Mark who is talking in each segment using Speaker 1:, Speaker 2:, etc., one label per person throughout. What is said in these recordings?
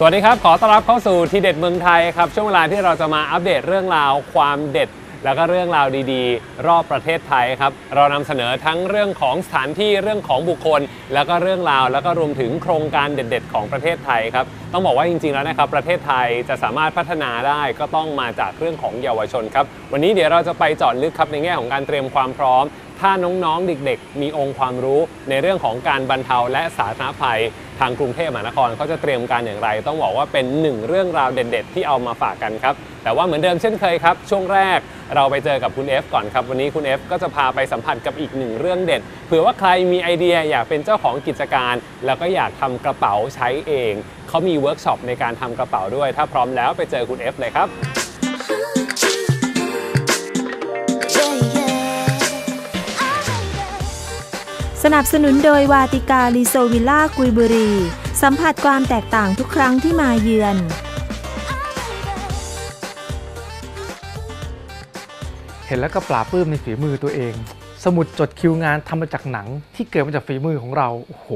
Speaker 1: สวัสดีครับ ขอต้อนรับเข้าสู่ทีเด็ดเมืองไทยครับ ช่วงเวลาที่เราจะมาอัปเดตเรื่องราวความเด็ด แล้วก็เรื่องราวดีๆ รอบประเทศไทยครับ เรานำเสนอทั้งเรื่องของสถานที่เรื่องของบุคคล แล้วก็เรื่องราวแล้วก็รวมถึงโครงการเด็ด ๆ ของประเทศไทยครับต้องบอกว่าจริงๆแล้วนะครับประเทศไทยจะสามารถพัฒนาได้ก็ต้องมาจากเรื่องของเยาวชนครับวันนี้เดี๋ยวเราจะไปจาะลึกครับในแง่ของการเตรียมความพร้อม ถ้าน้องๆ เด็กๆ มีองค์ความรู้ในเรื่องของการบรรเทาและสาธารณภัย ทางกรุงเทพมหานครเขาจะเตรียมการอย่างไร ต้องบอกว่าเป็นหนึ่งเรื่องราวเด็ดๆ ที่เอามาฝากกันครับ แต่ว่าเหมือนเดิมเช่นเคยครับ ช่วงแรกเราไปเจอกับคุณ F ก่อนครับ วันนี้คุณ F ก็จะพาไปสัมผัสกับอีกหนึ่งเรื่องเด็ดเผื่อว่าใครมีไอเดียอยากเป็นเจ้าของกิจการ แล้วก็อยากทำกระเป๋าใช้เองเขามีเวิร์กช็อปในการทำกระเป๋าด้วย ถ้าพร้อมแล้วไปเจอคุณ F เลยครับ
Speaker 2: นับสนุนโดยวาติกาลิโซวิลล่ากุยบุรี สัมผัสความแตกต่างทุกครั้งที่มาเยือน
Speaker 3: เห็นแล้วก็ปลาปื้มในฝีมือตัวเอง สมุดจดคิวงานทำมาจากหนังที่เกิดมาจากฝีมือของเรา โอ้โห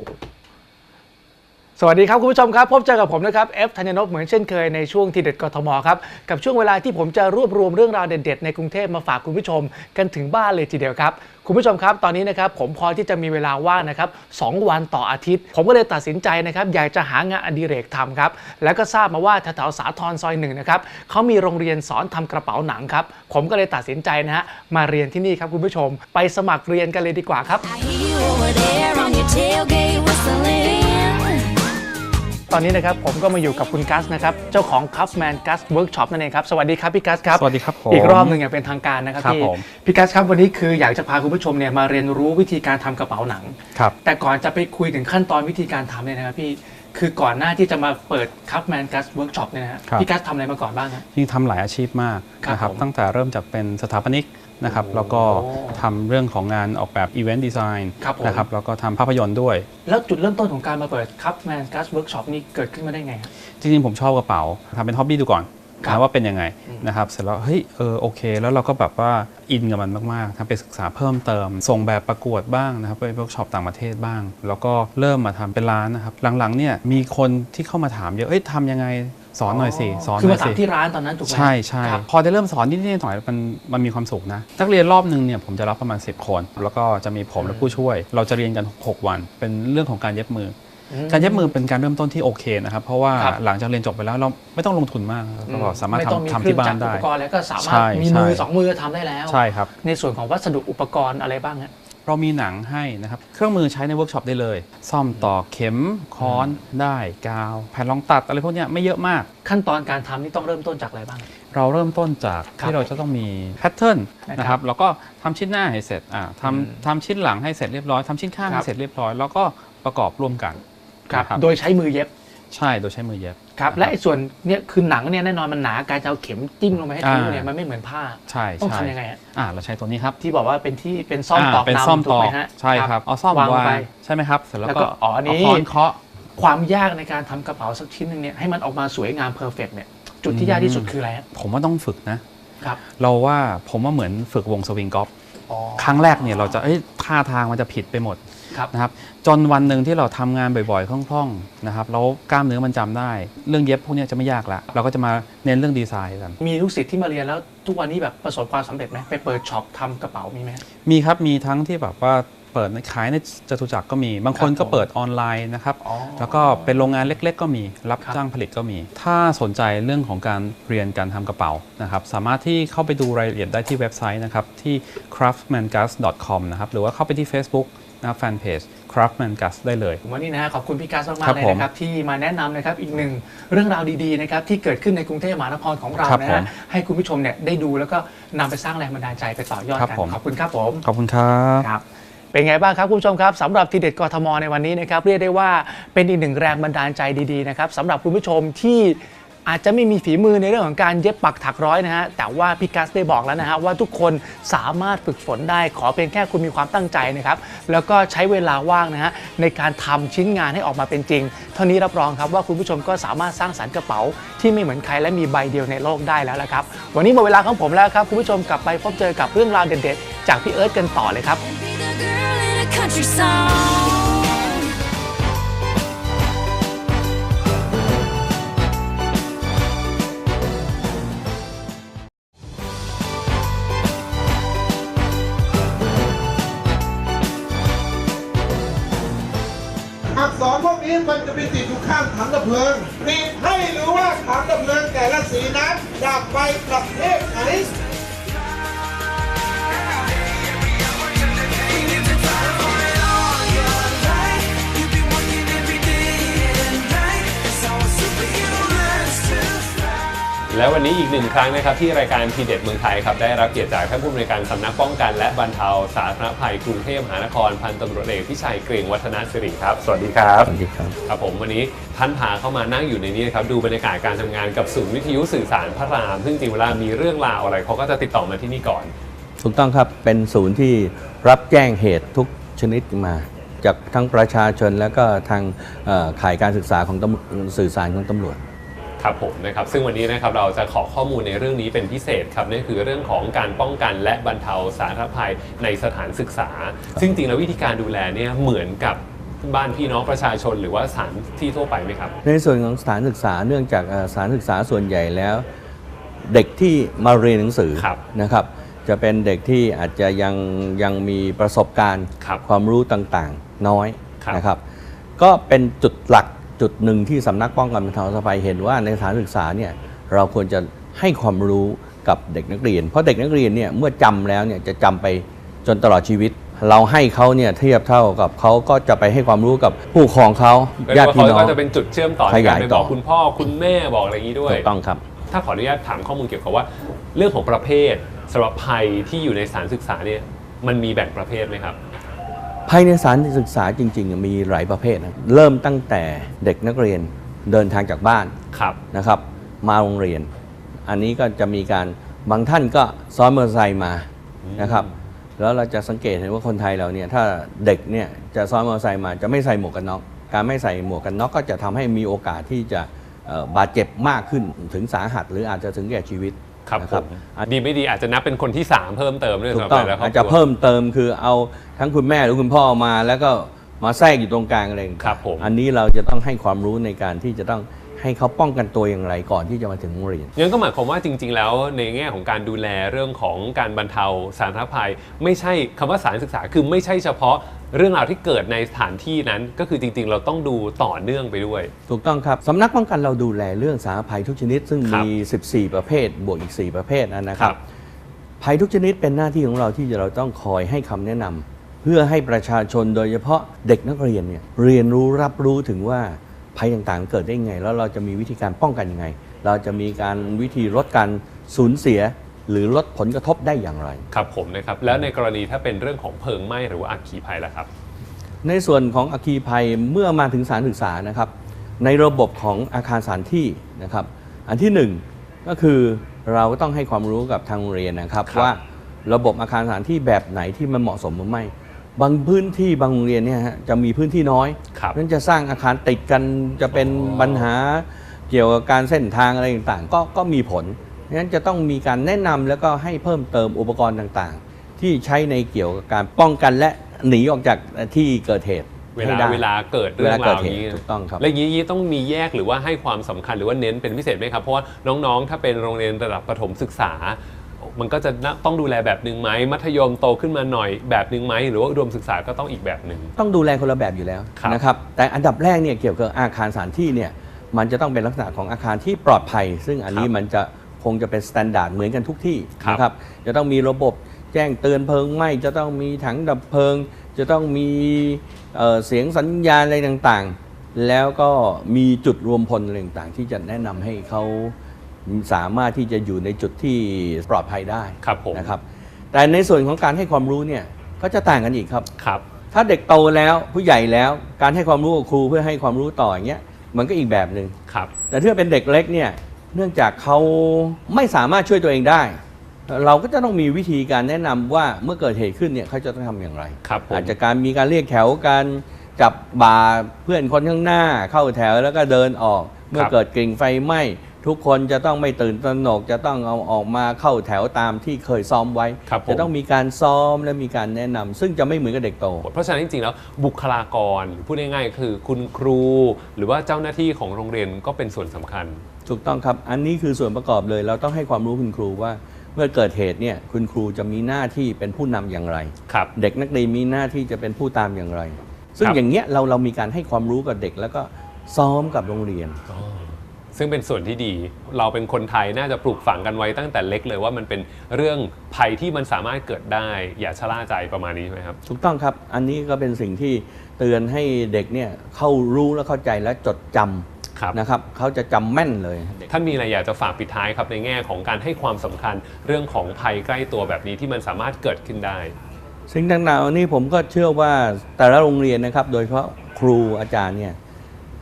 Speaker 3: สวัสดีครับ คุณผู้ชมครับ พบเจอกับผมนะครับ F ธัญนพเหมือนเช่นเคยในช่วงทีเด็ดกทมครับ กับช่วงเวลาที่ผมจะรวบรวมเรื่องราวเด็ดๆ ในกรุงเทพมาฝากคุณผู้ชมกันถึงบ้านเลยทีเดียวครับ คุณผู้ชมครับตอนนี้นะครับผมพอที่จะมีเวลาว่างนะครับสองวันต่ออาทิตย์ ผมก็เลยตัดสินใจนะครับอยากจะหางานอดิเรกทำครับ แล้วก็ทราบมาว่าแถวๆสาทรซอยหนึ่งนะครับเขามีโรงเรียนสอนทำกระเป๋าหนังครับผมก็เลยตัดสินใจนะฮะมาเรียนที่นี่ครับคุณผู้ชม ไปสมัครเรียนกันเลยดีกว่าครับ ตอนนี้นะครับผมก็มาอยู่กับคุณกัสนะครับเจ้าของ Cuffman Gus Workshop นั่นเองครับสวัสดีครับพี่กัสครับ
Speaker 4: สวัสดีครับผม
Speaker 3: อีกรอบหนึ่งอย่างเป็นทางการนะครับ
Speaker 4: ครับ
Speaker 3: พี่
Speaker 4: ผม
Speaker 3: พี่กัสครับวันนี้คืออยากจะพาคุณผู้ชมเนี่ยมาเรียนรู้วิธีการทำกระเป๋าหนัง
Speaker 4: ครับ
Speaker 3: แต่ก่อนจะไปคุยถึงขั้นตอนวิธีการทำเนี่ยนะครับพี่คือก่อนหน้าที่จะมาเปิด Cuffman Gus Workshop เนี่ยนะฮะ
Speaker 4: ครับ
Speaker 3: พี่กัสทำอะไรมาก่อนบ้างครับ
Speaker 4: ยิ่งทำหลายอาชีพมาก
Speaker 3: ครับ
Speaker 4: นะครับ
Speaker 3: ผม
Speaker 4: ตั้งแต่เริ่มจากเป็นสถาปนิก นะครับ
Speaker 3: โอ้
Speaker 4: แล้วก็ทำเรื่องของงานออกแบบอีเวนต์ดีไซน์
Speaker 3: ครับผม
Speaker 4: นะครับแล้วก็ทำภาพยนตร์ด้วย
Speaker 3: แล้วจุดเริ่มต้นของการมาเปิด Cuffman Gus Workshop นี่เกิดขึ้นมาได้ไงครับ
Speaker 4: จริงๆผมชอบกระเป๋าทำเป็นฮ็อบบี้ดูก่อน
Speaker 3: ครับ
Speaker 4: นะว่าเป็นยังไง
Speaker 3: อืม
Speaker 4: นะครับเสร็จแล้วเฮ้ยเออโอเค แล้วเราก็แบบว่าอินกับมันมากๆทำไปศึกษาเพิ่มเติม ส่งแบบประกวดบ้างนะครับไปเวิร์กช็อปต่างประเทศบ้าง แล้วก็เริ่มมาทำเป็นร้านนะครับหลังๆเนี่ยมีคนที่เข้ามาถามเยอะเอ้ยทำยังไง สอนหน่อยสิสอนห
Speaker 3: คือ
Speaker 4: น่
Speaker 3: มา
Speaker 4: อย
Speaker 3: ถา
Speaker 4: สิ
Speaker 3: มที่ร้านตอนนั้นถูกไหม
Speaker 4: ใช่ใช่
Speaker 3: ครับ
Speaker 4: พอได้เริ่มสอนนิดๆหน่อยๆมันมันมีความสุขนะนักเรียนรอบหนึ่งเนี่ยผมจะรับประมาณ 10 คน แล้วก็จะมีผมและผู้ช่วย เราจะเรียนกัน 6 วัน เป็นเรื่องของการเย็บมืออการเย็บมือเป็นการเริ่มต้นที่โอเคนะครับเพราะว่า
Speaker 3: ครับ
Speaker 4: หลังจากเรียนจบไปแล้วเราไม่ต้องลงทุนมากครับเราก็สามารถ
Speaker 3: ไต้อง
Speaker 4: ทำ
Speaker 3: เครื่
Speaker 4: ทำที่บ้า
Speaker 3: จั
Speaker 4: น
Speaker 3: กร
Speaker 4: ได้
Speaker 3: อุปกรณ์แล้วก็สามารถ
Speaker 4: ใช่
Speaker 3: มีมือ
Speaker 4: ใช่
Speaker 3: สองมือทำได้แล้ว
Speaker 4: ใช่ครับ
Speaker 3: ในส่วนของวัสดุอุปกรณ์อะไรบ้างฮะ
Speaker 4: เรามีหนังให้นะครับ เครื่องมือใช้ในเวิร์กช็อปได้เลย ซ่อมต่อเข็มค้อนได้กาว แผ่นรองตัดอะไรพวกเนี้ยไม่เยอะมาก
Speaker 3: ขั้นตอนการทำนี่ต้องเริ่มต้นจากอะไรบ้าง
Speaker 4: เราเริ่มต้นจาก
Speaker 3: ครับ
Speaker 4: ที่เราจะต้องมีแพทเทิร์น
Speaker 3: นะครับ
Speaker 4: นะครับแล้วก็ทำชิ้นหน้าให้เสร็จอ่า
Speaker 3: อืม
Speaker 4: ทำทำชิ้นหลังให้เสร็จเรียบร้อยทำชิ้นข้าง
Speaker 3: ครั
Speaker 4: ให้
Speaker 3: บ
Speaker 4: เสร็จเรียบร้อย แล้วก็ประกอบร่วมกันนะครับ
Speaker 3: โดยใช้มือเย็บ
Speaker 4: ใช่โดยใช้มือเย็บ
Speaker 3: ครับ
Speaker 4: น
Speaker 3: และไอ้ส่วนเนี่ยคือหนังเนี่ยแน่นอนมันหนาการจะเอาเข็มจิ้มลงไปให้ทะลุ
Speaker 4: อ่า
Speaker 3: เนี่ยมันไม่เหมือนผ้า
Speaker 4: ใช่
Speaker 3: ต้อง
Speaker 4: ใช่
Speaker 3: ทำยังไงฮะ
Speaker 4: อ่าเราใช้ตัวนี้ครับ
Speaker 3: ที่บอกว่าเป็นที่เป็นซ่อมตอก
Speaker 4: เป็น
Speaker 3: นำ
Speaker 4: ซ่อม
Speaker 3: ถู
Speaker 4: ต
Speaker 3: ก
Speaker 4: อก
Speaker 3: ไหมฮะ
Speaker 4: ใช่ครับเอาซ่อม
Speaker 3: วาง
Speaker 4: วาง
Speaker 3: ไป
Speaker 4: ใช่ไหมครับ เสร็จแล้ว
Speaker 3: แล้ว
Speaker 4: ก็
Speaker 3: ก็อ๋ออันนี้
Speaker 4: เาค้อนเคาะ
Speaker 3: ความยากในการทำกระเป๋าสักชิ้นหนึงเนี่ยให้มันออกมาสวยงามเพอร์เฟกเนี่ยจุดที่ยากที่สุดคืออะไรฮะ
Speaker 4: ผมว่าต้องฝึกนะ
Speaker 3: ครับ
Speaker 4: เราว่าผมว่าเหมือนฝึกวงสวิงกอล์ฟ
Speaker 3: อ๋อ
Speaker 4: ครั้งแรกเนี่ยเราจะเอ้ยท่าทางมันจะผิดไปหมด
Speaker 3: ครับ
Speaker 4: นะครับจนวันหนึ่งที่เราทำงานบ่อยๆคล่องๆนะครับแล้วกล้ามเนื้อมันจำได้ เรื่องเย็บพวกเนี้ยจะไม่ยากละเราก็จะมาเน้นเรื่องดีไซน์กัน
Speaker 3: มีลูกศิษย์ที่มาเรียนแล้วทุกวันนี้แบบประสบความสำเร็จไหมไปเปิดช็อปทำกระเป๋ามีไหมฮะ
Speaker 4: มีครับมีทั้งที่แบบว่าเปิดในขายในจตุจักรก็มี บางคน
Speaker 3: ครับ
Speaker 4: ก็
Speaker 3: ผม
Speaker 4: เปิดออนไลน์นะครับ
Speaker 3: อ๋อ
Speaker 4: แล้วก็เป็นโรงงานเล็ก ๆ ก็มีรับ
Speaker 3: ครับ
Speaker 4: จ้างผลิตก็มี ถ้าสนใจเรื่องของการเรียนการทำกระเป๋านะครับ สามารถที่เข้าไปดูรายละเอียดได้ที่เว็บไซต์นะครับ ที่ craftmangas.com นะครับ หรือว่าเข้าไปที่ Facebook นะแฟนเพจ Craftman Gus ได้เลย
Speaker 3: วันนี้นะฮะขอบคุณพี่กัส
Speaker 4: ครั
Speaker 3: มากๆ
Speaker 4: บ
Speaker 3: เลย
Speaker 4: ผม
Speaker 3: นะครับที่มาแนะนำนะครับอีกหนึ่งเรื่องราวดีๆนะครับที่เกิดขึ้นในกรุงเทพมหานครของเรา
Speaker 4: ครับ
Speaker 3: นะ
Speaker 4: ผ
Speaker 3: ฮะ
Speaker 4: ม
Speaker 3: ให้คุณผู้ชมเนี่ยได้ดูแล้วก็นำไปสร้างแรงบันดาลใจไปต่อยอด
Speaker 4: ครับ
Speaker 3: กัน
Speaker 4: ผม
Speaker 3: ขอบคุณครับผม
Speaker 4: ขอบคุณครับ
Speaker 3: ครับเป็นไงบ้างครับคุณผู้ชมครับสำหรับทีเด็ดกทมในวันนี้นะครับเรียกได้ว่าเป็นอีกหนึ่งแรงบันดาลใจดีๆนะครับสำหรับคุณผู้ชมที่ อาจจะไม่มีฝีมือในเรื่องของการเย็บปักถักร้อยนะฮะ แต่ว่าพี่กัสได้บอกแล้วนะฮะว่าทุกคนสามารถฝึกฝนได้ขอเพียงแค่คุณมีความตั้งใจนะครับ แล้วก็ใช้เวลาว่างนะฮะในการทำชิ้นงานให้ออกมาเป็นจริง เท่านี้รับรองครับว่าคุณผู้ชมก็สามารถสร้างสรรค์กระเป๋า ที่ไม่เหมือนใครและมีใบเดียวในโลกได้แล้วละครับ วันนี้หมดเวลาของผมแล้วครับคุณผู้ชมกลับไปพบเจอกับเรื่องราวเด็ดๆ จากพี่เอิร์ธกันต่อเลยครับ
Speaker 5: เพลิงมีให้รู้ว่าถังดับเพลิงแต่ละสีนั้นจากไปประเทศไหน
Speaker 1: และวันนี้อีกหนึ่งครั้งนะครับที่รายการทีเด็ดเมืองไทยครับได้รับเกียรติจากท่านผู้อำนวยการสำนักป้องกัน และบรรเทาสาธารณภัยกรุงเทพมหานครพันตำรวจเอกพิชัยเกรียงวัฒนสิริครับ สวัสดีครับ
Speaker 6: สวัสดีครับ
Speaker 1: ครับผมวันนี้ท่านพาเข้ามานั่งอยู่ในนี้นะครับดูบรรยากาศการทำงานกับศูนย์วิทยุสื่อสารพระราม ซึ่งจริงเวลามีเรื่องราวอะไรเขาก็จะติดต่อมาที่นี่ก่อน
Speaker 6: ถูกต้องครับเป็นศูนย์ที่รับแจ้งเหตุทุกชนิดมาจากทั้งประชาชนแล้วก็ทางเอ่อข่ายการศึกษาของตำสื่อสารของตำรวจ
Speaker 1: ครับผมนะครับซึ่งวันนี้นะครับเราจะขอข้อมูลในเรื่องนี้เป็นพิเศษครับนั่นคือเรื่องของการป้องกันและบรรเทาสาธารณภัยในสถานศึกษา ซึ่งจริงแล้ววิธีการดูแลเนี่ยเหมือนกับบ้านพี่น้องประชาชนหรือว่าสถานที่ทั่วไปไหมครับ
Speaker 6: ในส่วนของสถานศึกษาเนื่องจากเอ่อสถานศึกษาส่วนใหญ่แล้ว เด็กที่มาเรียนหนังสือ
Speaker 1: ครับ
Speaker 6: นะครับ จะเป็นเด็กที่อาจจะยังยังมีประสบการณ์
Speaker 1: ครับ
Speaker 6: ความรู้ต่างๆ น้อย
Speaker 1: ครับ
Speaker 6: นะครับ ก็เป็นจุดหลัก จุดหนึ่งที่สำนักป้องกันบรรเทาสาธารณภัยเห็นว่าในสถานศึกษาเนี่ยเราควรจะให้ความรู้กับเด็กนักเรียน เพราะเด็กนักเรียนเนี่ยเมื่อจำแล้วเนี่ยจะจำไปจนตลอดชีวิต เราให้เขาเนี่ยเทียบเท่ากับเขาก็จะไปให้ความรู้กับผู้ปกครองเขา
Speaker 1: เป็น
Speaker 6: ญาติ
Speaker 1: ว่า
Speaker 6: พี่
Speaker 1: เขา
Speaker 6: น้อง
Speaker 1: ก็จะเป็นจุดเชื่อมต่อใน
Speaker 6: ข
Speaker 1: กายา
Speaker 6: รย
Speaker 1: ไป
Speaker 6: ต่
Speaker 1: บ
Speaker 6: อ
Speaker 1: อกคุณพ่อคุณแม่บอกอะไรอย่างนี้ด้วย
Speaker 6: ถูกต้องครับ
Speaker 1: ถ้าขออนุญาตถามข้อมูลเกี่ยวกับว่า เรื่องของประเภทสำหรับภัยที่อยู่ในสถานศึกษาเนี่ยมันมีแบ่งประเภทไหมครับ
Speaker 6: ภายในสถานศึกษาจริง ๆ มีหลายประเภทนะเริ่มตั้งแต่เด็กนักเรียนเดินทางจากบ้าน
Speaker 1: ครับ
Speaker 6: นะครับ มาโรงเรียน อันนี้ก็จะมีการบางท่านก็ซ้อนมอเตอร์ไซค์มานะครับแล้วเราจะสังเกตเห็นว่าคนไทยเราเนี่ยถ้าเด็กเนี่ยจะซ้อนมอเตอร์ไซค์มาจะไม่ใส่หมวกกันน็อกการไม่ใส่หมวกกันน็อกก็จะทำให้มีโอกาสที่จะเอ่อบาดเจ็บมากขึ้นถึงสาหัส หรืออาจจะถึงแก่ชีวิต
Speaker 1: ครับ
Speaker 6: นะ
Speaker 1: ผมดีไม่ดีอาจจะนับเป็นคนที่สามเพิ่มเติมด้วย
Speaker 6: ถู
Speaker 1: สำห
Speaker 6: ก
Speaker 1: รับ
Speaker 6: ต้อง
Speaker 1: แต่ละครอบ
Speaker 6: อาจ
Speaker 1: ค
Speaker 6: จะ
Speaker 1: รัว
Speaker 6: เพิ่มเติมคือเอาทั้งคุณแม่หรือคุณพ่อมาแล้วก็มาแทรกอยู่ตรงกลางอะไรอย่างเงี้ย
Speaker 1: ครับผม
Speaker 6: อันนี้เราจะต้องให้ความรู้ในการที่จะต้องให้เขาป้องกันตัวอย่างไรก่อนที่จะมาถึงโรงเรียน
Speaker 1: งั้นก็หมายความว่าจริง ๆ แล้วในแง่ของการดูแลเรื่องของการบรรเทาสาธารณภัย ไม่ใช่คำว่าสถารศึกษาคือไม่ใช่เฉพาะ เรื่องราวที่เกิดในสถานที่นั้นก็คือจริงๆ เราต้องดูต่อเนื่องไปด้วย
Speaker 6: ถูกต้องครับสำนักป้องกันเราดูแลเรื่องสาธารณภัยทุกชนิด ซึ่ง
Speaker 1: ครับ
Speaker 6: มี 14 ประเภท บวกอีก 4 ประเภทนะค
Speaker 1: ครั
Speaker 6: รับบภัยทุกชนิดเป็นหน้าที่ของเราที่เราต้องคอยให้คำแนะนำเพื่อให้ประชาชนโดยเฉพาะเด็กนักเรียนเนี่ยเรียนรู้รับรู้ถึงว่าภัยต่างๆ เกิดได้ยังไง แล้วเราจะมีวิธีการป้องกันยังไง เราจะมีการวิธีลดการสูญเสีย หรือลดผลกระทบได้อย่างไร
Speaker 1: ครับผมนะครับ แล้วในกรณีถ้าเป็นเรื่องของเพลิงไหม้หรือว่าอัคคีภัยล่ะครับ
Speaker 6: ในส่วนของอัคคีภัยเมื่อมาถึงสถารศึกษานะครับ ในระบบของอาคารสถานที่นะครับ อันที่หนึ่งก็คือเราก็ต้องให้ความรู้กับทางโรงเรียนนะครับ
Speaker 1: ครับ
Speaker 6: ว่าระบบอาคารสถานที่แบบไหนที่มันเหมาะสมหรือไม่ บางพื้นที่บางโรงเรียนเนี่ยฮะจะมีพื้นที่น้อย
Speaker 1: ครับ
Speaker 6: นั้นจะสร้างอาคารติดกันจะเป็น
Speaker 1: อ๋อ
Speaker 6: ปัญหาเกี่ยวกับการเส้นทางอะไรต่างๆ ก็ก็มีผล นั้นจะต้องมีการแนะนำแล้วก็ให้เพิ่มเติมอุปกรณ์ต่างๆ ที่ใช้ในเกี่ยวกับการป้องกันและหนีออกจากที่เกิดเหตุ
Speaker 1: เว
Speaker 6: ให้
Speaker 1: ลา
Speaker 6: ได้
Speaker 1: เวลาเกิดเรื่อง
Speaker 6: เวลาเกิ
Speaker 1: รา
Speaker 6: ด
Speaker 1: ว
Speaker 6: เห
Speaker 1: อย่าง
Speaker 6: ตุ
Speaker 1: นี้
Speaker 6: ถูกต้องครับ
Speaker 1: และอย่างนี้ต้องมีแยกหรือว่าให้ความสำคัญหรือว่าเน้นเป็นพิเศษไหมครับ เพราะว่าน้องๆ ถ้าเป็นโรงเรียนระดับประถมศึกษา มันก็จะต้องดูแลแบบหนึ่งไหมมัธยมโตขึ้นมาหน่อยแบบหนึ่งไหมหรือว่าอุดมศึกษาก็ต้องอีกแบบหนึ่ง
Speaker 6: ต้องดูแลคนละแบบอยู่แล้ว
Speaker 1: ครับ
Speaker 6: นะครับแต่อันดับแรกเนี่ยเกี่ยวกับอาคารสถานที่เนี่ยมันจะต้องเป็นลักษณะของอาคารที่ปลอดภัย ซึ่งอันนี้มันจะ คงจะเป็นมาตรฐานเหมือนกันทุกที่
Speaker 1: ครับ
Speaker 6: นะครับจะต้องมีระบบแจ้งเตือนเพลิงไหม้จะต้องมีถังดับเพลิง จะต้องมีเอ่อเสียงสัญญาณอะไรต่างๆ แล้วก็มีจุดรวมพลอะไรต่างๆ ที่จะแนะนำให้เขาสามารถที่จะอยู่ในจุดที่ปลอดภัยได้
Speaker 1: ครับผม
Speaker 6: นะครับ แต่ในส่วนของการให้ความรู้เนี่ยก็จะต่างกันอีกครับ
Speaker 1: ครับ
Speaker 6: ถ้าเด็กโตแล้วผู้ใหญ่แล้วการให้ความรู้กับครูเพื่อให้ความรู้ต่ออย่างเงี้ยมันก็อีกแบบหนึ่ง
Speaker 1: ครับ
Speaker 6: แต่ถ้าเป็นเด็กเล็กเนี่ย เนื่องจากเขาไม่สามารถช่วยตัวเองได้ เราก็จะต้องมีวิธีการแนะนำว่าเมื่อเกิดเหตุขึ้นเนี่ยเขาจะต้องทำอย่างไร
Speaker 1: ครับผม
Speaker 6: อาจจะการมีการเรียกแถวกันจับบ่าเพื่อนคนข้างหน้าเข้าแถวแล้วก็เดินออก เมื่อเกิดกลิ่งไฟไหม้ทุกคนจะต้องไม่ตื่นตระหนกจะต้องเอาออกมาเข้าแถวตามที่เคยซ้อมไว้
Speaker 1: ครับผม
Speaker 6: จะต้องมีการซ้อมและมีการแนะนำซึ่งจะไม่เหมือนกับเด็กโต
Speaker 1: เพราะฉะนั้นจริงๆแล้วบุคลากรพูดง่ายๆก็คือคุณครู หรือว่าเจ้าหน้าที่ของโรงเรียนก็เป็นส่วนสำคัญ
Speaker 6: ถูกต้องครับ อันนี้คือส่วนประกอบเลย เราต้องให้ความรู้คุณครูว่า เมื่อเกิดเหตุเนี่ยคุณครูจะมีหน้าที่เป็นผู้นำอย่างไร
Speaker 1: ครับ
Speaker 6: เด็กนักเรียนมีหน้าที่จะเป็นผู้ตามอย่างไร ซึ่ง
Speaker 1: ครับ
Speaker 6: อย่างเงี้ยเราเรามีการให้ความรู้กับเด็กแล้วก็ซ้อมกับโรงเรียน
Speaker 1: ซึ่งเป็นส่วนที่ดี เราเป็นคนไทยน่าจะปลูกฝังกันไว้ตั้งแต่เล็กเลยว่ามันเป็นเรื่องภัยที่มันสามารถเกิดได้ อย่าชะล่าใจประมาณนี้ใช่ไหมครับ
Speaker 6: ถูกต้องครับ อันนี้ก็เป็นสิ่งที่เตือนให้เด็กเนี่ยเข้ารู้และเข้าใจและจดจ
Speaker 1: ครับำ
Speaker 6: นะครับเขาจะจำแม่นเลยเด็ก
Speaker 1: ท่านมีอะไรอยากจะฝากปิดท้ายครับในแง่ของการให้ความสำคัญเรื่องของภัยใกล้ตัวแบบนี้ที่มันสามารถเกิดขึ้นได้
Speaker 6: สิ่งต่างๆนี้ผมก็เชื่อว่าแต่ละโรงเรียนนะครับ โดยเฉพาะครูอาจารย์เนี่ย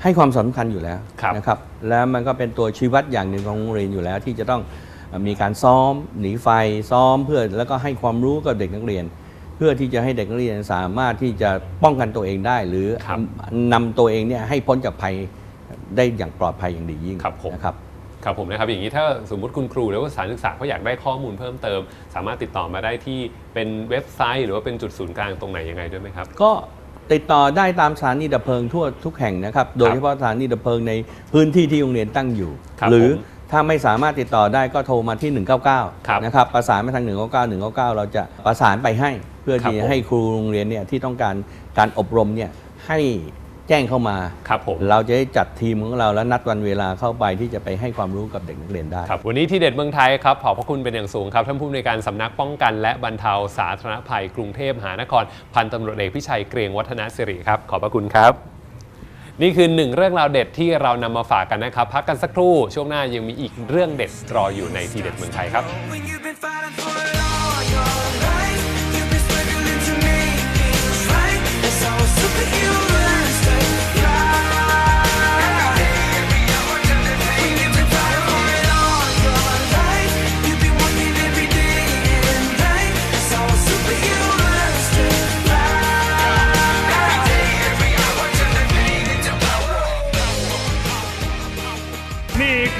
Speaker 6: ให้ความสำคัญอยู่แล้ว
Speaker 1: ครับ
Speaker 6: นะครับ แล้วมันก็เป็นตัวชี้วัดอย่างหนึ่งของโรงเรียนอยู่แล้ว ที่จะต้องมีการซ้อม หนีไฟซ้อมเพื่อแล้วก็ให้ความรู้กับเด็กนักเรียน เพื่อที่จะให้เด็กนักเรียนสามารถที่จะป้องกันตัวเองได้ หรือ
Speaker 1: ครับ
Speaker 6: นำตัวเองเนี่ยให้พ้นจากภัย ได้อย่างปลอดภัยอย่างดียิ่ง
Speaker 1: ครับผม
Speaker 6: นะครับ
Speaker 1: ครับผมนะครับอย่างนี้ถ้าสมมุติคุณครูหรือว่าสถานศึกษาเขาอยากได้ข้อมูลเพิ่มเติม สามารถติดต่อมาได้ที่เป็นเว็บไซต์ หรือว่าเป็นจุดศูนย์กลางตรงไหนยังไงด้วยไหมครับ
Speaker 6: ก็ติดต่อได้ตามสถานีดับเพลิงทั่วทุกแห่งนะครับ โดยเฉพาะสถานีดับเพลิงในพื้นที่ที่โรงเรียนตั้งอยู่
Speaker 1: ครับ
Speaker 6: หรือ
Speaker 1: ผม
Speaker 6: ถ้าไม่สามารถติดต่อได้ก็โทรมาที่
Speaker 1: ครับ
Speaker 6: 199 นะครับ ประสานไปทาง 199 199 เราจะประสานไปให้ เพื่อ
Speaker 1: ครับ
Speaker 6: ที่
Speaker 1: ผม
Speaker 6: ให้ครูโรงเรียนเนี่ยที่ต้องการการอบรมเนี่ยให้ แจ้งเข้ามา
Speaker 1: ครับผม
Speaker 6: เราจะได้จัดทีมของเราและนัดวันเวลาเข้าไปที่จะไปให้ความรู้กับเด็กนักเรียนได้
Speaker 1: ครับวันนี้ที่เด็ดเมืองไทยครับขอบพระคุณเป็นอย่างสูงครับท่านผู้อำนวยการสำนักป้องกัน และบรรเทาสาธารณภัยกรุงเทพมหานคร พันตำรวจเอกพิชัยเกรียงวัฒนสิริครับขอบพระคุณครับนี่คือหนึ่งเรื่องราวเด็ดที่เรานำมาฝากกันนะครับ พักกันสักครู่ ช่วงหน้ายังมีอีกเรื่องเด็ดรออยู่ในทีเด็ดเมืองไทยครับ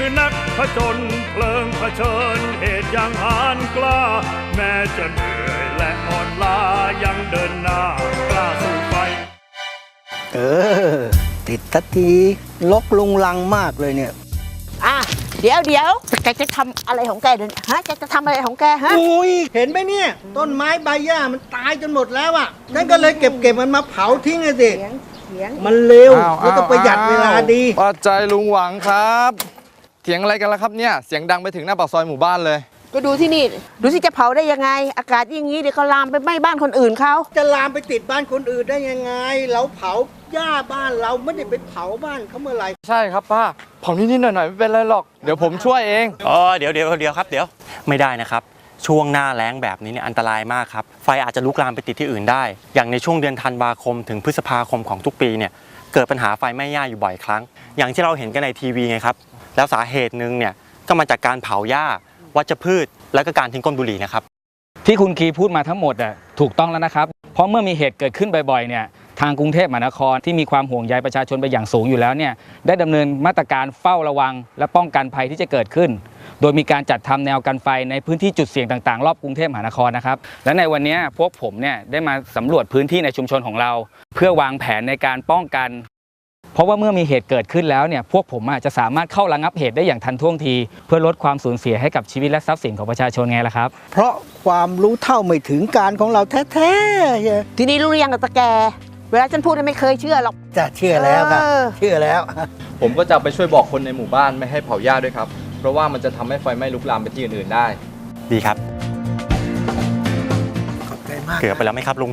Speaker 7: คือนักผจญเพลิงเผชิญเหตุอย่างหานกล้า แม้จะเหนื่อยและอ่อนล้ายังเดินหน้ากล้าสู้ไฟ
Speaker 8: เออ ติดทันทีลกลุงลังมากเลยเนี่ย
Speaker 9: อะ เดี๋ยวเดี๋ยวแกจะทำอะไรของแกเดี๋ยวนี้ฮะแกจะทำอะไรของแกฮะ
Speaker 8: อุ้ยเห็นไหมเนี่ย ต้นไม้ใบหญ้ามันตายจนหมดแล้วอะฉันก็เลยเก็บเก็บมันมาเผาทิ้งเลยสิ
Speaker 9: เสียงเสียง
Speaker 8: มันเร็ว
Speaker 3: อ้าว
Speaker 8: แล้วก็ประหยัดเวลาดี
Speaker 3: ปัจจัยลุงหวังครับ เถียงอะไรกันแล้วครับเนี่ยเสียงดังไปถึงหน้าปากซอยหมู่บ้านเลย
Speaker 9: ก็ดูที่นี่ ดูสิจะเผาได้ยังไง อากาศอย่างนี้เดี๋ยวเขาลามไปไหม้บ้านคนอื่นเขา
Speaker 8: จะลามไปติดบ้านคนอื่นได้ยังไง เราเผาหญ้าบ้านเราไม่ได้ไปเผาบ้านเขาเมื่อไหร่
Speaker 3: ใช่ครับป้าเผานิดๆหน่อยๆไม่เป็นไรหรอกเดี๋ยวผมช่วยเอง
Speaker 10: อ๋อเดี๋ยวเดี๋ยวเดี๋ยวครับเดี๋ยวไม่ได้นะครับ ช่วงหน้าแล้งแบบนี้เนี่ยอันตรายมากครับ ไฟอาจจะลุกลามไปติดที่อื่นได้ อย่างในช่วงเดือนธันวาคม ถึงพฤษภาคมของทุกปีเนี่ยเกิดปัญหาไฟไหม้หญ้าอยู่บ่อยครั้ง อย่างที่เราเห็นกันในทีวีไงครับ แล้วสาเหตุหนึ่งเนี่ยก็มาจากการเผาหญ้าวัชพืช แล้วก็การทิ้งก้นบุหรี่นะครับ
Speaker 11: ที่คุณคีพูดมาทั้งหมดอะถูกต้องแล้วนะครับ เพราะเมื่อมีเหตุเกิดขึ้นบ่อยๆเนี่ยทางกรุงเทพมหานครที่มีความห่วงใยประชาชนไปอย่างสูงอยู่แล้วเนี่ยได้ดำเนินมาตรการเฝ้าระวัง และป้องกันภัยที่จะเกิดขึ้น โดยมีการจัดทำแนวกันไฟในพื้นที่จุดเสี่ยงต่างๆ รอบกรุงเทพมหานครนะครับและในวันนี้พวกผมเนี่ยได้มาสำรวจพื้นที่ในชุมชนของเรา เพื่อวางแผนในการป้องกัน เพราะว่าเมื่อมีเหตุเกิดขึ้นแล้วเนี่ยพวกผมอาจจะสามารถเข้าระงับเหตุได้อย่างทันท่วงที เพื่อลดความสูญเสียให้กับชีวิตและทรัพย์สินของประชาชนไงล่ะครับ
Speaker 8: เพราะความรู้เท่าไม่ถึงการของเราแท้ๆ
Speaker 9: ทีนี้รู้หรือยังกับตะแก เวลาฉันพูดเนี่ยไม่เคยเชื่อหรอก
Speaker 8: จะเชื่อแล้วครับ
Speaker 9: เออ
Speaker 8: เชื่อแล้ว
Speaker 12: ผมก็จะไปช่วยบอกคนในหมู่บ้านไม่ให้เผาหญ้าด้วยครับ เพราะว่ามันจะทำให้ไฟไหม้ลุกลามไปที่อื่นๆได้
Speaker 10: ดีครับ
Speaker 8: ขอบใจมาก
Speaker 10: เกือบไปแล้วไหมครับลุง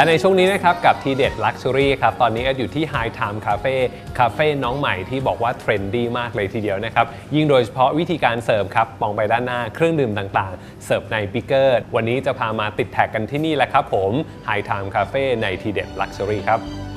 Speaker 1: และในช่วงนี้นะครับกับทีเด็ดลักชัวรี่ครับตอนนี้เอ็ดอยู่ที่ High Time Cafe คาเฟ่น้องใหม่ที่บอกว่าเทรนดี้มากเลยทีเดียวนะครับ ยิ่งโดยเฉพาะวิธีการเสิร์ฟครับ มองไปด้านหน้าเครื่องดื่มต่างๆ เสิร์ฟในปิกเกอร์ วันนี้จะพามาติดแท็กกันที่นี่แหละครับผม High Time Cafe ในทีเด็ดลักชัวรี่ครับ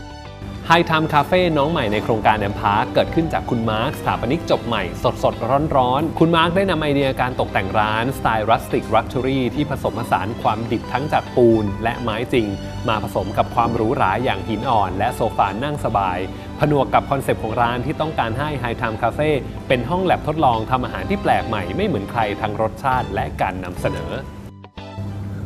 Speaker 1: ไฮ Time Cafe น้องใหม่ในโครงการแอมพาร์คเกิดขึ้นจากคุณมาร์คสถาปนิกจบใหม่สดสดร้อนร้อนๆคุณมาร์คได้นำไอเดียการตกแต่งร้านสไตล์รัสติกรั t ูรี่ที่ผสมผสานความดิบทั้งจากปูนและไม้จริง มาผสมกับความหรูหราอย่างหินอ่อน และโซฟานั่งสบาย ผนวกกับคอนเซปต์ของร้านที่ต้องการให้ High Time Cafe เป็นห้องแลบทดลองทำอาหารที่แปลกใหม่ไม่เหมือนใครทั้งรสชาติและการนำเสนอ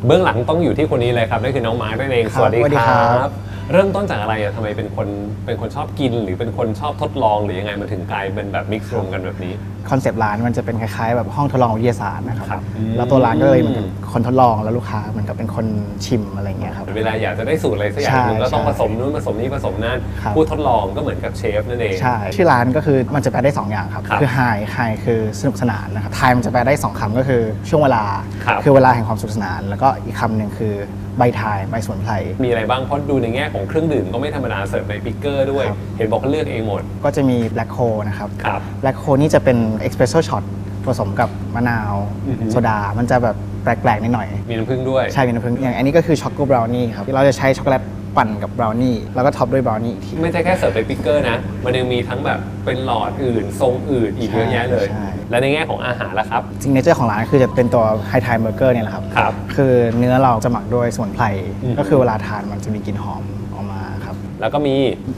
Speaker 1: เบื้องหลังต้องอยู่ที่คนนี้เลยครับนั่นคือน้องมาร์คนั่นเอง
Speaker 13: ครับ
Speaker 1: สวัสดี
Speaker 13: สวัสดี
Speaker 1: ค
Speaker 13: ครั
Speaker 1: รับ
Speaker 13: บ
Speaker 1: เริ่มต้นจากอะไรอะทำไมเป็นคนเป็นคนชอบกิน หรือเป็นคนชอบทดลองหรือยังไงมันถึงกลายเป็นแบบมิกซ์รวมกันแบบนี้
Speaker 13: คอนเซปต์ร้านมันจะเป็นคล้ายๆแบบห้องทดลองวิทยาศาสตร์นะครับ
Speaker 1: อืม
Speaker 13: แล้วตัวร้านก็เลยเหมือนกับคนทดลองแล้วลูกค้าเหมือนกับเป็นคนชิมอะไรอย่างเงี้ยครับ
Speaker 1: เวลาอยากจะได้สูตรอะไรสักอย่างหนึง
Speaker 13: ใช่
Speaker 1: ก็ต้อง
Speaker 13: ใช่
Speaker 1: ผสมนู้นผสมนี่ผสมนั่น
Speaker 13: ครับ
Speaker 1: ผู้ทดลองก็เหมือนกับเชฟนั่นเอง
Speaker 13: ใช่ชื่อร้านก็คือมันจะแปลได้2อย่างครับ
Speaker 1: ครับ
Speaker 13: คือไฮไฮคือสนุกสนานนะครับไทยมันจะแปลได้2คำก็คือช่วงเวลา
Speaker 1: ครับ
Speaker 13: อเวลาแห่งความสนุกสนาน แล้วก็อีกคำหนึ่งคือ ใบไทยใบสมุนไพร
Speaker 1: มีอะไรบ้างเพราะดูในแง่ของเครื่องดื่มก็ไม่ธรรมดาเสิร์ฟในปิกเกอร์ด้วย เห็นบอกว่าเลือกเองหมด
Speaker 13: ก็จะมีแบล็คโคนะครับ
Speaker 1: ครับ
Speaker 13: แบล็คโคนี่จะเป็นเอ็กซ์เพรสโซช็อตผสมกับมะนาว
Speaker 1: อือฮึ
Speaker 13: โซดา มันจะแบบแปลกๆนิดหน่อย
Speaker 1: มีน้ำผึ้งด้วย
Speaker 13: ใช่ มีน้ำผึ้งอย่างอันนี้ก็คือช็อกโกบราวนี่ครับ เราจะใช้ช็อกโกแลต ปั่นกับบราวนี่แล้วก็ท็อปด้วยบราวนี่อีกที
Speaker 1: ไม่ใช่แค่เสิร์ฟในปิกเกอร์นะ มันยังมีทั้งแบบเป็นหลอดอื่น ทรงอื่นอีกเยอะแยะเลย
Speaker 13: ใช่
Speaker 1: และในแง่ของอาหารล่ะครับ
Speaker 13: ซิงเนเจอร์ของร้านคือจะเป็นตัวไฮไทม์เบอร์เกอร์เนี่ยแหละครับ
Speaker 1: ครับ
Speaker 13: คือเนื้อเราจะหมักด้วยสมุนไพร
Speaker 1: อืม
Speaker 13: ก็คือเวลาทานมันจะมีกลิ่นหอมออกมาครับ
Speaker 1: แล้วก็มี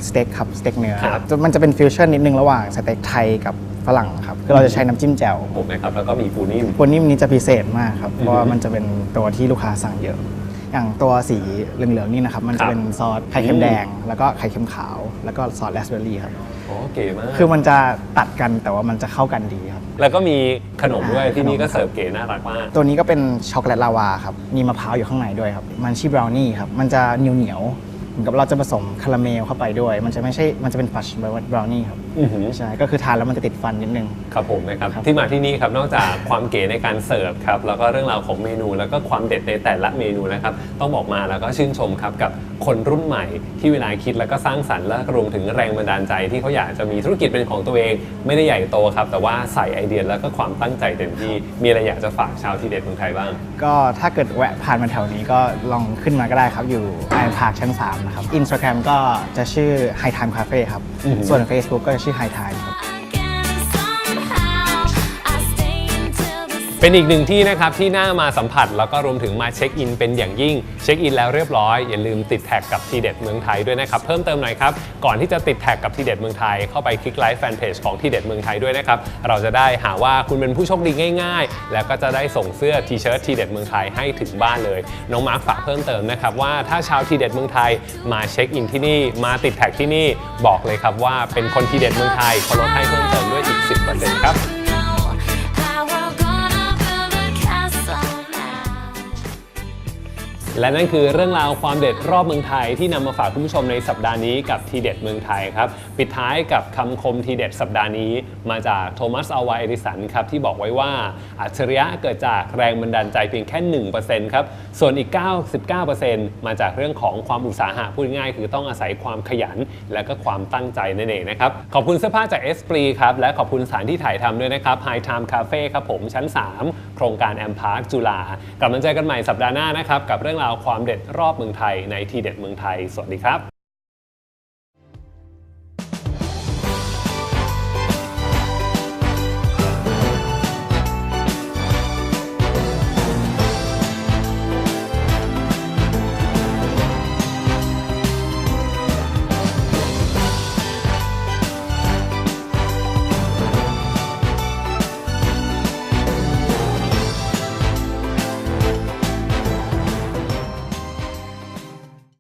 Speaker 13: สเต็กครับสเต็กเนื้อ
Speaker 1: ครับ
Speaker 13: มันจะเป็นฟิวชั่นนิดนึงระหว่างสเต็กไทยกับฝรั่งครับคือเราจะใช้น้ำจิ้มแจ่ว
Speaker 1: ผมนะครับ แล้วก็มีปูนิ่ม
Speaker 13: ปูนิ่มนี้จะพิเศษมากครับ
Speaker 1: อือฮึ
Speaker 13: เพราะว่ามันจะเป็นตัวที่ลูกค้าสั่งเยอะ อย่างตัวสีเหลืองๆนี่นะครับ มัน
Speaker 1: ครั
Speaker 13: จะ
Speaker 1: บ
Speaker 13: เป็นซอสไข่เค็
Speaker 1: อื
Speaker 13: ม
Speaker 1: ม
Speaker 13: แดง แล้วก็ไข่เค็มขาว แล้วก็ซอสแรสเบอร์รี่ครับ
Speaker 1: อ๋อเก๋มาก
Speaker 13: คือมันจะตัดกันแต่ว่ามันจะเข้ากันดีครับ
Speaker 1: แล้วก็มีขนมด้วยที่นี่ก็เสิร์ฟเก๋น่ารักมาก
Speaker 13: ตัวนี้ก็เป็นช็อกโกแลตลาวาครับ มีมะพร้าวอยู่ข้างในด้วยครับ มันชื่อบราวนี่ครับ มันจะเหนียวเหนียวๆเหมือนกับเราจะผสมคาราเมลเข้าไปด้วย มันจะไม่ใช่ มันจะเป็นฟัชบราวนี่ครับ
Speaker 1: อือหือ
Speaker 13: ใช่ก็คือทานแล้วมันจะติดฟันนิดนึง
Speaker 1: ครับผมนะครับที่มาที่นี่ครับนอกจากความเก๋ในการเสิร์ฟครับแล้วก็เรื่องราวของเมนูแล้วก็ความเด็ดในแต่ละเมนูนะครับต้องบอกมาแล้วก็ชื่นชมครับกับคนรุ่นใหม่ที่เวลาคิดแล้วก็สร้างสรรค์และรวมถึงแรงบันดาลใจที่เขาอยากจะมีธุรกิจเป็นของตัวเอง ไม่ได้ใหญ่โตครับ แต่ว่าใส่ไอเดียแล้วก็ความตั้งใจเต็มที่มีอะไรอยากจะฝากชาวทีเด็ดเมืองไทยบ้าง
Speaker 13: ก็ถ้าเกิดแวะผ่านมาแถวนี้ก็ลองขึ้นมาก็ได้ครับ อยู่ไอพาร์คชั้น 3 นะครับอินสตาแกรมก็จะชื่อ High Time Cafe ครับ
Speaker 1: อือหือ
Speaker 13: ส่วน Facebook ก็จะชื่อชื่อไฮไทม์ครับ
Speaker 1: เป็นอีกหนึ่งที่นะครับที่น่ามาสัมผัส แล้วก็รวมถึงมาเช็คอินเป็นอย่างยิ่ง เช็คอินแล้วเรียบร้อย อย่าลืมติดแท็กกับทีเด็ดเมืองไทยด้วยนะครับ เพิ่มเติมหน่อยครับ ก่อนที่จะติดแท็กกับทีเด็ดเมืองไทย เข้าไปคลิกไลค์แฟนเพจของทีเด็ดเมืองไทยด้วยนะครับ เราจะได้หาว่าคุณเป็นผู้โชคดีง่าย ๆ แล้วก็จะได้ส่งเสื้อทีเชิ้ตทีเด็ดเมืองไทยให้ถึงบ้านเลย น้องมาร์คฝากเพิ่มเติมนะครับว่าถ้าชาวทีเด็ดเมืองไทยมาเช็คอินที่นี่ มาติดแท็กที่นี่บอกเลยครับว่าเป็นคนทีเด็ดเมืองไทยเขาลดให้เพิ่มเติมด้วยอีก 10%ครับ และนั่นคือเรื่องราวความเด็ดรอบเมืองไทยที่นำมาฝากคุณผู้ชมในสัปดาห์นี้กับทีเด็ดเมืองไทยครับ ปิดท้ายกับคำคมทีเด็ดสัปดาห์นี้มาจากโทมัสอวายเอดิสันครับที่บอกไว้ว่าอัจฉริยะเกิดจากแรงบันดาลใจเพียงแค่ 1%ครับ ส่วนอีก 99%มาจากเรื่องของความอุตสาหะพูดง่ายคือต้องอาศัยความขยัน และก็ความตั้งใจนั่นเองนะครับขอบคุณเสื้อผ้าจากเอสปรีครับและขอบคุณสถานที่ถ่ายทำด้วยนะครับ High Time Cafe ครับผมชั้น 3 โครงการแอมพาร์คจุฬากลับมาเจอกันใหม่สัปดาห์หน้านะครับกับเรื่องราวความเด็ดรอบเมืองไทยในทีเด็ดเมืองไทย สวัสดีครับ